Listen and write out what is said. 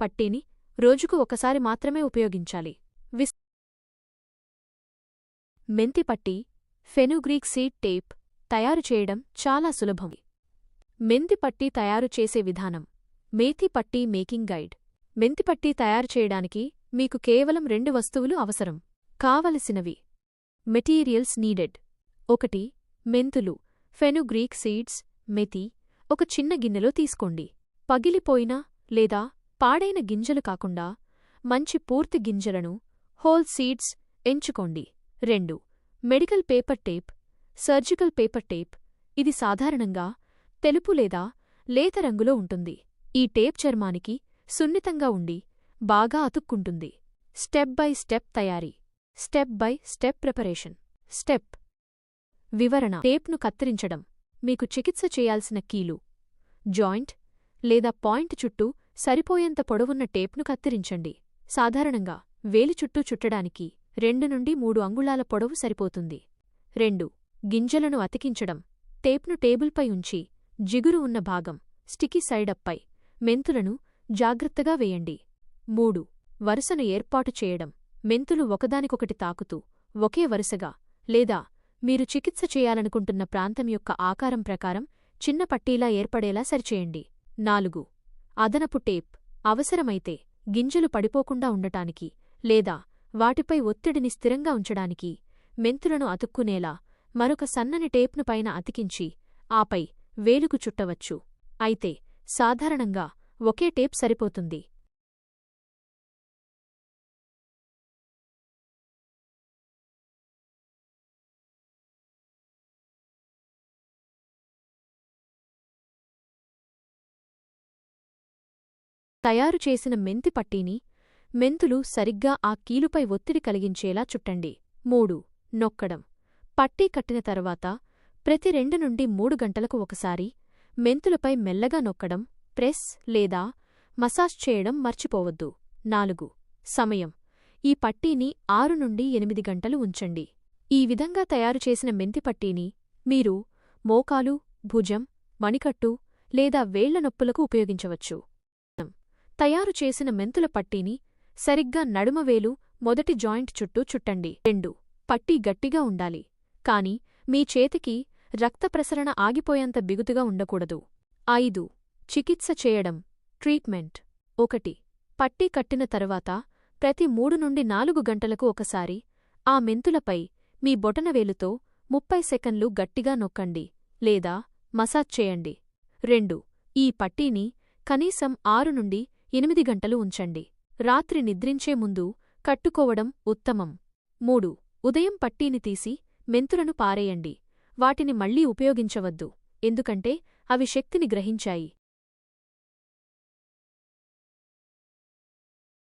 పట్టీని రోజుకు ఒకసారి మాత్రమే ఉపయోగించాలి. విస్ మెంతి పట్టీ ఫెనుగ్రీక్ సీడ్ టేప్ తయారు చేయడం చాలా సులభం. మెంతి పట్టీ తయారు చేసే విధానం మేథి పట్టీ మేకింగ్ గైడ్. మెంతి పట్టీ తయారు చేయడానికి మీకు కేవలం రెండు వస్తువులు అవసరం. కావలసినవి మెటీరియల్స్ నీడెడ్. ఒకటి మెంతులు ఫెనుగ్రీక్ సీడ్స్ మెతి ఒక చిన్న గిన్నెలో తీసుకోండి. పగిలిపోయిన లేదా పాడైన గింజలు కాకుండా మంచి పూర్తి గింజలను హోల్ సీడ్స్ ఎంచుకోండి. రెండు medical paper tape surgical paper tape. ఇది సాధారణంగా తెలుపు లేదా లేత రంగులో ఉంటుంది. ఈ టేప్ చర్మానికి సున్నితంగా ఉండి బాగా అతుక్కుంటుంది. స్టెప్ బై స్టెప్ తయారీ. Step by step preparation. Step. వివరణ. టేప్ను కత్తిరించడం. మీకు చికిత్స చేయాల్సిన కీలు. జాయింట్ లేదా పాయింట్ చుట్టూ సరిపోయేంత పొడవున్న టేప్ను కత్తిరించండి. సాధారణంగా వేలి చుట్టూ చుట్టడానికి రెండు నుండి మూడు అంగుళాల పొడవు సరిపోతుంది. రెండు. గింజలను అతికించడం. టేప్ను టేబుల్పై ఉంచి జిగురు ఉన్న భాగం స్టికీ సైడప్పై మెంతులను జాగ్రత్తగా వేయండి. మూడు. వరుసను ఏర్పాటు చేయడం. మెంతులు ఒకదానికొకటి తాకుతూ ఒకే వరుసగా లేదా మీరు చికిత్స చేయాలనుకుంటున్న ప్రాంతం యొక్క ఆకారం ప్రకారం చిన్న పట్టీలా ఏర్పడేలా సరిచేయండి. నాలుగు. అదనపు టేప్ అవసరమైతే గింజలు పడిపోకుండా ఉండటానికి లేదా వాటిపై ఒత్తిడిని స్థిరంగా ఉంచడానికి మెంతులను అతుక్కునేలా మరొక సన్నని టేప్ను పైన అతికించి ఆపై వేలుకు చుట్టవచ్చు. అయితే సాధారణంగా ఒకే టేప్ సరిపోతుంది. తయారు చేసిన మెంతి పట్టీని మెంతులు సరిగ్గా ఆ కీలుపై ఒత్తిడి కలిగించేలా చుట్టండి. మూడు. నొక్కడం. పట్టీ కట్టిన తరువాత ప్రతి రెండు నుండి మూడు గంటలకు ఒకసారి మెంతులపై మెల్లగా నొక్కడం ప్రెస్ లేదా మసాజ్ చేయడం మర్చిపోవద్దు. నాలుగు. సమయం. ఈ పట్టీని ఆరు నుండి ఎనిమిది గంటలు ఉంచండి. ఈ విధంగా తయారు చేసిన మెంతి పట్టీని మీరు మోకాలు భుజం మణికట్టు లేదా వేళ్ళ నొప్పులకు ఉపయోగించవచ్చు. తయారు చేసిన మెంతుల పట్టీని సరిగ్గా నడుమవేలు మొదటి జాయింట్ చుట్టూ చుట్టండి. రెండు. పట్టీ గట్టిగా ఉండాలి. కాని మీ చేతికి రక్త ప్రసరణ ఆగిపోయేంత బిగుతుగా ఉండకూడదు. ఐదు. చికిత్స చేయడం. ట్రీట్మెంట్. ఒకటి. పట్టీ కట్టిన తరువాత ప్రతి మూడు నుండి నాలుగు గంటలకు ఒకసారి ఆ మెంతులపై మీ బొటనవేలుతో ముప్పై సెకన్లు గట్టిగా నొక్కండి లేదా మసాజ్ చేయండి. రెండు. ఈ పట్టీని కనీసం ఆరు నుండి ఎనిమిది గంటలు ఉంచండి. రాత్రి నిద్రించే ముందు కట్టుకోవడం ఉత్తమం. మూడు. ఉదయం పట్టీని తీసి మెంతులను పారేయండి. వాటిని మళ్ళీ ఉపయోగించవద్దు. ఎందుకంటే అవి శక్తిని గ్రహించాయి.